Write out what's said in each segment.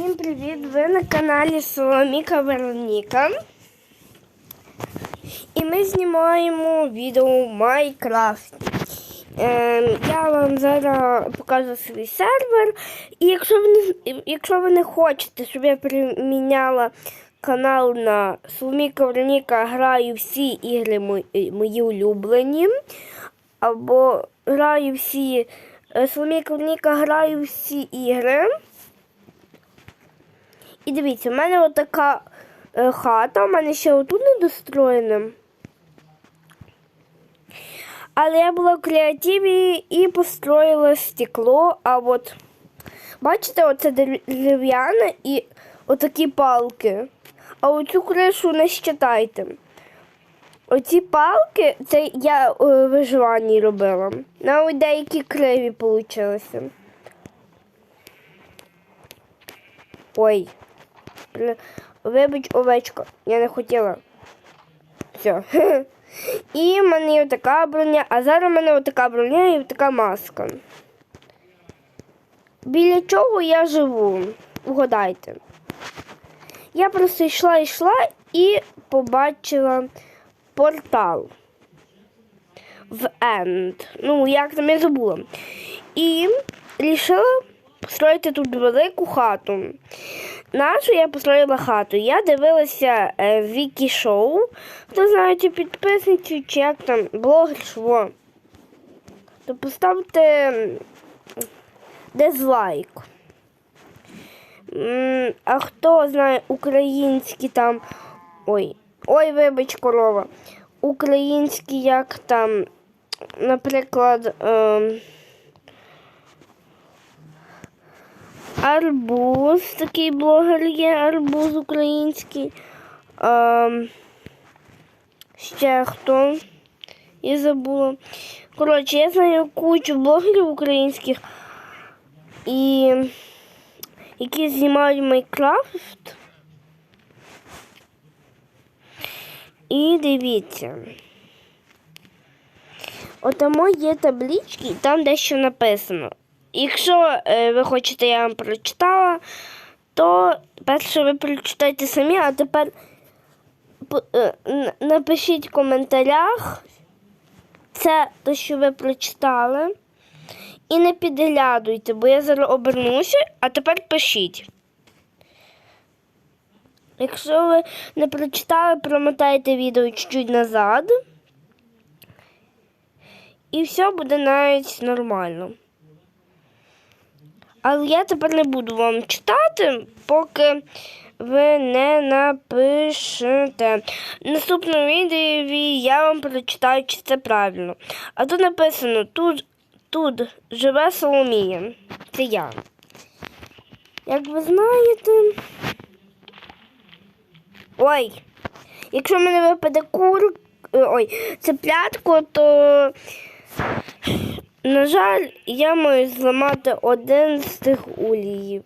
Всім привіт! Ви на каналі Соломіка Вероніка. І ми знімаємо відео в Майнкрафт. Ем, я вам зараз покажу свій сервер. І якщо ви якщо ви не хочете, щоб я переміняла канал на Соломіка Вероніка, граю всі ігри мої, мої улюблені. Або граю всі. е, Соломіка Вероніка граю всі ігри. І дивіться, в мене отака е, хата, у мене ще отут не достроєна. Але я була в креативі і построїла стекло, а от бачите, оце дерев'яне і отакі палки. А оцю кришу не щитайте. Оці палки, це я у виживанні робила. Навіть деякі криві получилися. Ой. Бля, Вибач, овечко, я не хотіла. Все. І в мене є така броня, а зараз в мене така броня і така маска. Біля чого я живу? Угадайте. Я просто йшла йшла і побачила портал в End. Ну, як там я забула. І вирішила построїти тут велику хату. Нашу я построїла хату. Я дивилася е, Вікі Шоу. Хто знаєте, підписниці чи як там блогер шво. То поставте дизлайк. А хто знає українські там. Ой, ой, вибач, корова. Українські як там, наприклад. ем, Арбуз, такий блогер є, арбуз український. Ем, ще хто? Я забула. Коротше, я знаю кучу блогерів українських, і які знімають Майнкрафт. І дивіться. Отамо є таблички, і там дещо написано. Якщо е, ви хочете, я вам прочитала, то перше ви прочитайте самі, а тепер е, напишіть в коментарях це те, що ви прочитали. І не підглядуйте, бо я зараз обернуся, а тепер пишіть. Якщо ви не прочитали, промотайте відео чуть-чуть назад. І все буде навіть нормально. Але я тепер не буду вам читати, поки ви не напишете. В наступному відео я вам прочитаю, чи це правильно. А тут написано тут, тут живе Соломія. Це я. Як ви знаєте. Ой, якщо в мене випаде кур, е, ой, цеплятко, то на жаль, я маю зламати один з тих уліїв.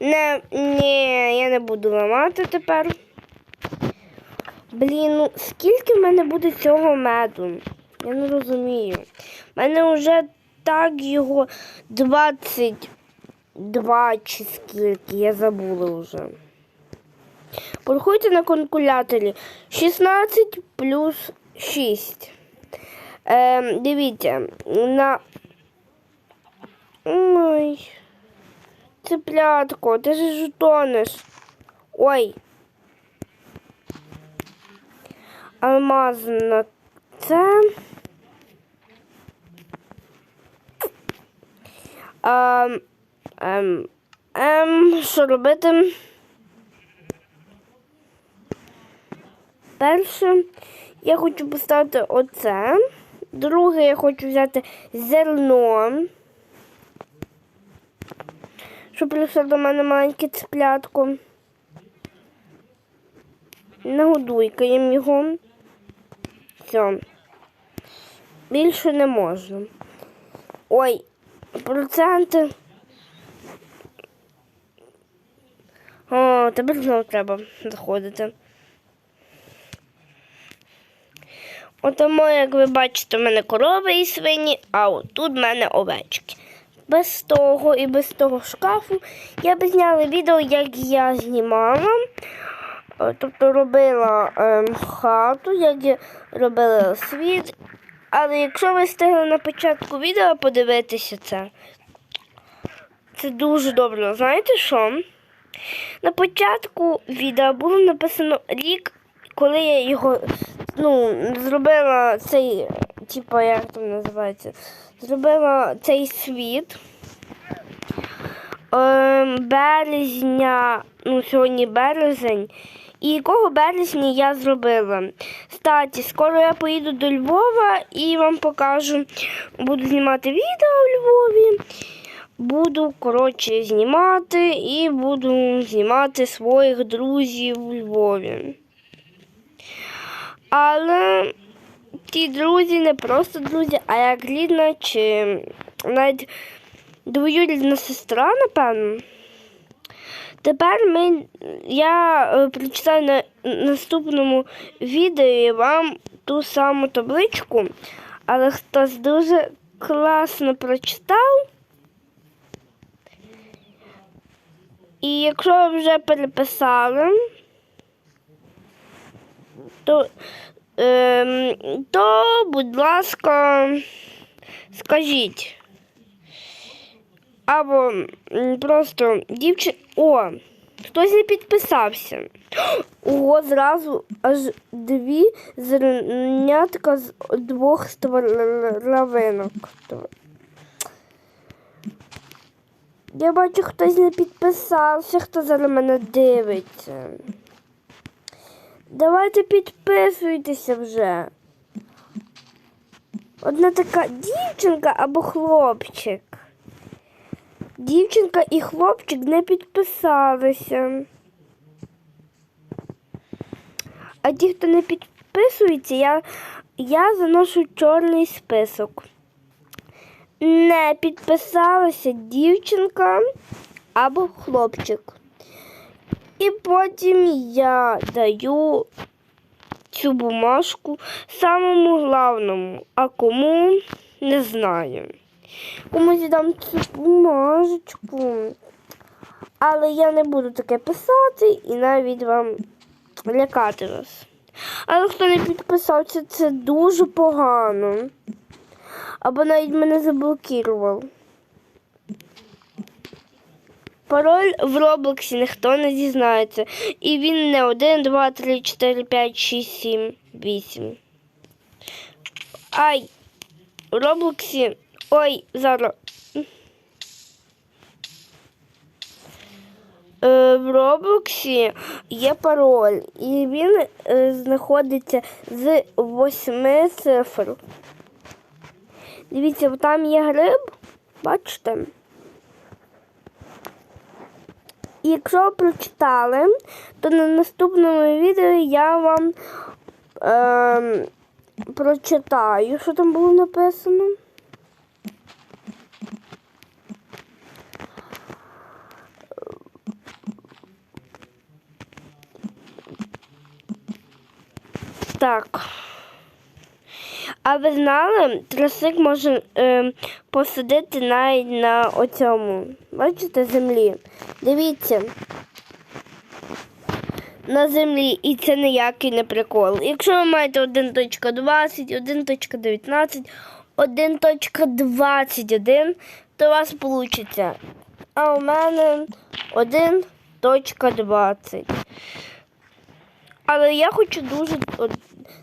Не, ні, я не буду ламати тепер. Блін, ну скільки в мене буде цього меду? Я не розумію. У мене вже так його 22 чи скільки, я забула вже. Порахуйте на калькуляторі 16 плюс 6. Ем, дивіться, на. Ой. Цеплятко, ти ж жутониш. Ой. Алмаз на це. Ем, ем, ем, що робити? Перше, я хочу поставити оце. Друге, я хочу взяти зерно. Щоб прийшло до мене маленьке цеплятко. Нагодуйкаємо його. Все. Більше не можна. Ой, проценти. О, тепер знову треба заходити. Отому, як ви бачите, в мене корови і свині, а от тут в мене овечки. без того і без того шкафу я б зняла відео, як я знімала. Е, Тобто робила ем, хату, як я робила світ. Але якщо ви встигли на початку відео подивитися це, це дуже добре. Знаєте що? На початку відео було написано рік, коли я його ну, зробила цей, типу, як там називається, зробила цей світ. Ем, березня, ну, сьогодні березень. І якого березня я зробила. Кстати, скоро я поїду до Львова і вам покажу. Буду знімати відео у Львові. Буду, коротше, знімати і буду знімати своїх друзів у Львові. Але ті друзі не просто друзі, а як рідна чи навіть двоюрідна сестра, напевно. Тепер ми, я е, прочитаю на наступному відео вам ту саму табличку, але хтось дуже класно прочитав. І якщо ви вже переписали, то, ем, то будь ласка, скажіть. Або просто дівчин... О, хтось не підписався. Ого, зразу аж дві зернятка з двох стволовинок. Я бачу, хтось не підписався, хто зараз мене дивиться. Давайте підписуйтеся вже. Одна така дівчинка або хлопчик. Дівчинка і хлопчик не підписалися. А ті, хто не підписується, я, я заношу чорний список. Не підписалася дівчинка або хлопчик. І потім я даю цю бумажку самому главному, а кому не знаю. Комусь дам цю бумажечку. Але я не буду таке писати і навіть вам лякати вас. Але хто не підписався, це дуже погано. Або навіть мене заблокував. Пароль в Роблоксі ніхто не дізнається. І він не 1, 2, 3, 4, 5, 6, 7, 8. Ай! В Роблоксі. Ой, зараз. Е, В Роблоксі є пароль, і він е, знаходиться з восьми цифр. Дивіться, там є гриб, бачите? І якщо прочитали, то на наступному відео я вам е, прочитаю, що там було написано. Так. А ви знали, тросик може е, посадити навіть на оцьому, бачите, землі. Дивіться. На землі, і це ніякий не прикол. Якщо ви маєте 1.20, 1.19, 1.21, то у вас вийде. А у мене 1.20. Але я хочу дуже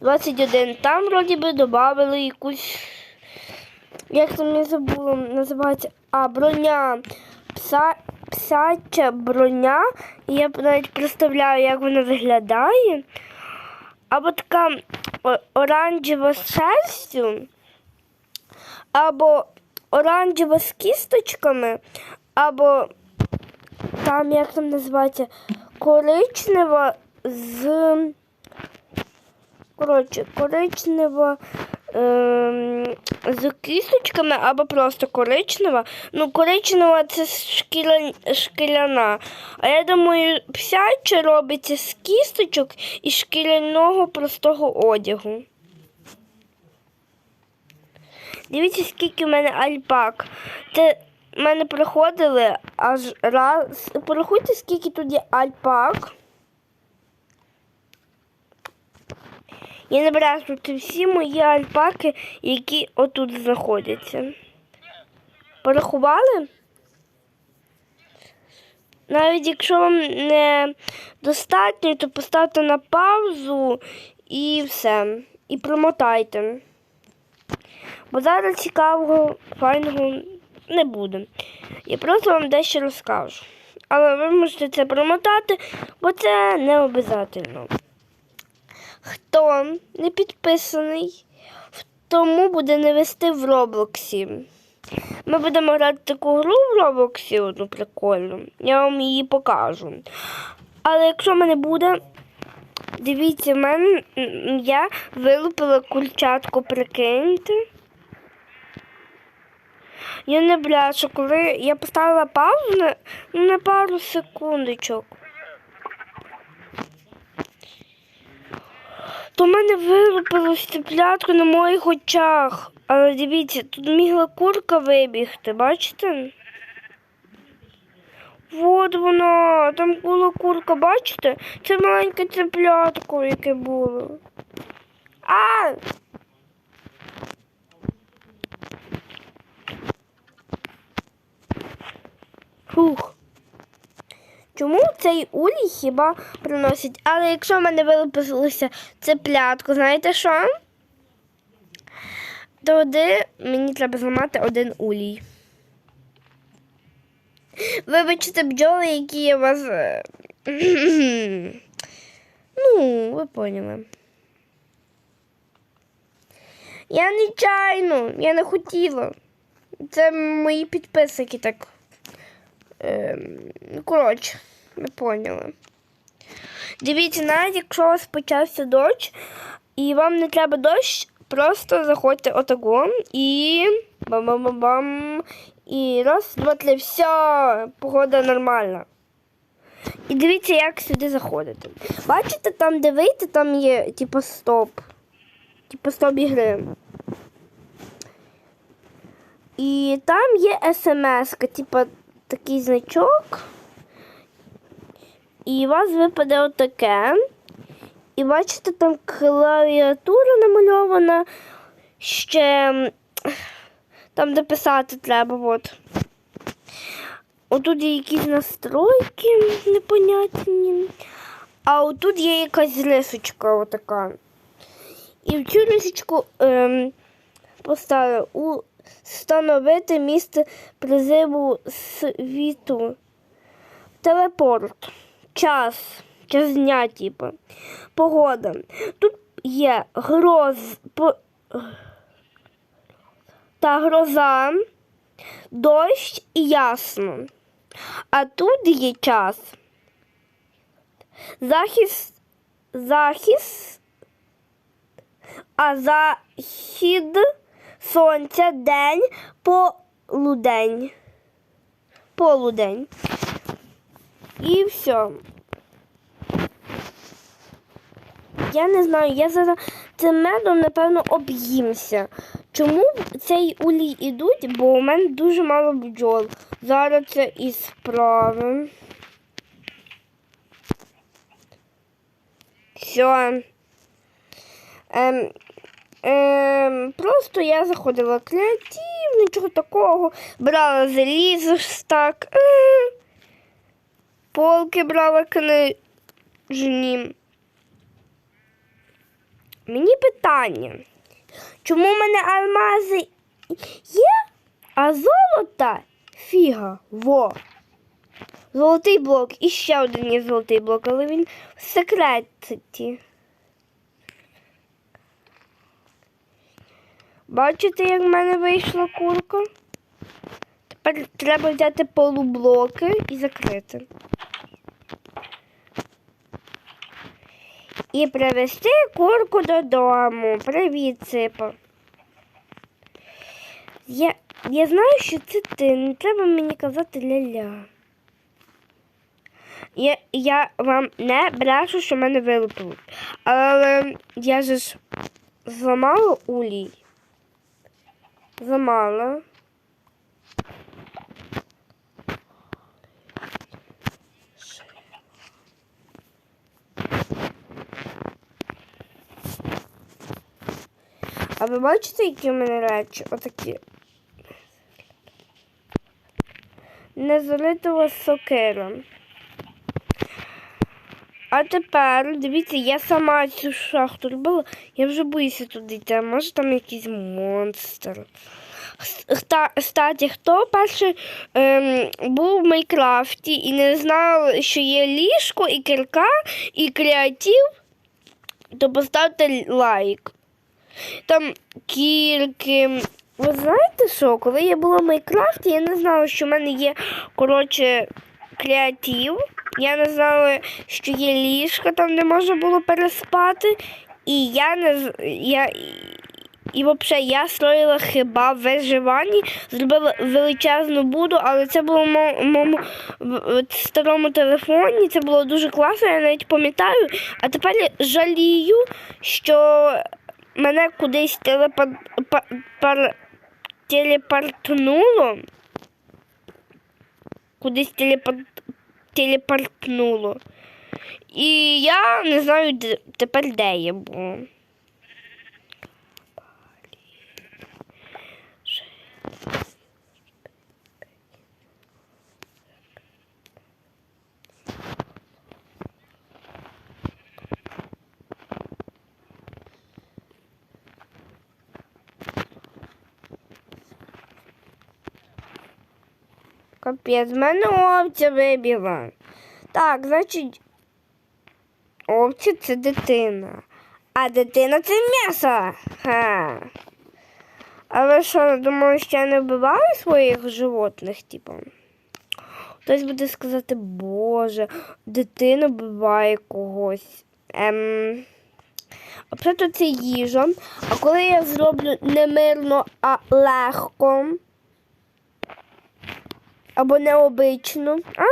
21. Там вроді би додали якусь. Як там я забула, називається. А, броня. Пса, псяча броня. Я навіть представляю, як вона виглядає. Або така оранжева з шерстю, або оранжева з кісточками, або там, як там називається, коричнева з. Коротше, коричнева з кісточками або просто коричнева. Ну, коричнева це шкіля, шкіряна. А я думаю, псяча робиться з кісточок і шкіряного простого одягу. Дивіться, скільки в мене альпак. Це в мене приходили аж раз. Порахуйте, скільки тут є альпак. Я не брешу, всі мої альпаки, які отут знаходяться. Порахували? Навіть якщо вам не достатньо, то поставте на паузу і все. І промотайте. Бо зараз цікавого, файного не буде. Я просто вам дещо розкажу. Але ви можете це промотати, бо це не обов'язково. Хто не підписаний, тому буде не вести в Роблоксі. Ми будемо грати таку гру в Роблоксі одну прикольну. Я вам її покажу. Але якщо мене буде, дивіться, в мене я вилупила кульчатку, прикиньте. Я не бляшу, коли я поставила паузу на, пару секундочок. То в мене вилупилось цеплятко на моїх очах. Але дивіться, тут мігла курка вибігти, бачите? От вона, там була курка, бачите? Це маленьке цеплятко, яке було. А! Фух. Чому цей улій хіба приносить? Але якщо в мене вилупилося цеплятко, знаєте що? Тоді мені треба зламати один улій. Вибачте, бджоли, які я вас. е, ну, ви поняли. Я нечайно, я не хотіла. Це мої підписники так. Ем, ну, коротше, ви поняли. Дивіться, навіть якщо у вас почався дощ, і вам не треба дощ, просто заходьте отако і бам-бам-бам. І раз, два, три, все, погода нормальна. І дивіться, як сюди заходити. Бачите, там де вийти, там є типу стоп. Типу стоп ігри. І там є смс-ка, типу такий значок. І у вас випаде отаке. І бачите, там клавіатура намальована. Ще там, де писати треба. От. Отут є якісь настройки непонятні. А отут є якась рисочка отака. І в цю рисочку ем, поставили у встановити місце призиву світу. Телепорт. Час. Час дня, типу. Погода. Тут є гроз та гроза, дощ і ясно. А тут є час. Захист, захист, а захід сонця день полудень. Полудень. І все. Я не знаю, я зараз цим медом, напевно, об'їмся. Чому цей улій ідуть? Бо у мене дуже мало бджол. Зараз це і справимо. Все. Ем, ем, просто я заходила креатив, нічого такого. Брала залізо так. Е, полки брала книжні. Мені питання. Чому в мене алмази є, а золота фіга. Во. Золотий блок. І ще один є золотий блок, але він в секреті. Бачите, як в мене вийшла курка? Тепер треба взяти полублоки і закрити. І привезти курку додому. Привіт, Ципа. Я, я знаю, що це ти. Не треба мені казати ля-ля. Я, я вам не брешу, що мене вилупило. Але я ж зламала улій замало. А ви бачите, які у мене речі? Отакі. Не залитого Сокером. А тепер, дивіться, я сама цю шахту робила, я вже боюся туди йти, а може там якийсь монстр. Кстати, хто перший ем, був в Майнкрафті і не знав, що є ліжко, і кирка, і креатив, то поставте лайк. Там кірки. Ви знаєте що? Коли я була в Майнкрафті, я не знала, що в мене є, коротше, креатив. Я не знала, що є ліжко там, де можна було переспати. І я не я, і, взагалі я строїла хіба виживання, зробила величезну буду, але це було в моєму в- в старому телефоні. Це було дуже класно, я навіть пам'ятаю. А тепер жалію, що мене кудись телепор... па- пар- телепортнуло. Кудись телепор... телепортнуло. І я не знаю тепер, де я була. Капець, мене овця вибіла. Так, значить, овця це дитина. А дитина це м'ясо. Ха. А ви що, думали, що не вбиваю своїх животних, типу? Хтось буде сказати, Боже, дитина вбиває когось. Ем... Взагалі це їжа. А коли я зроблю не мирно, а легко або необичну, а?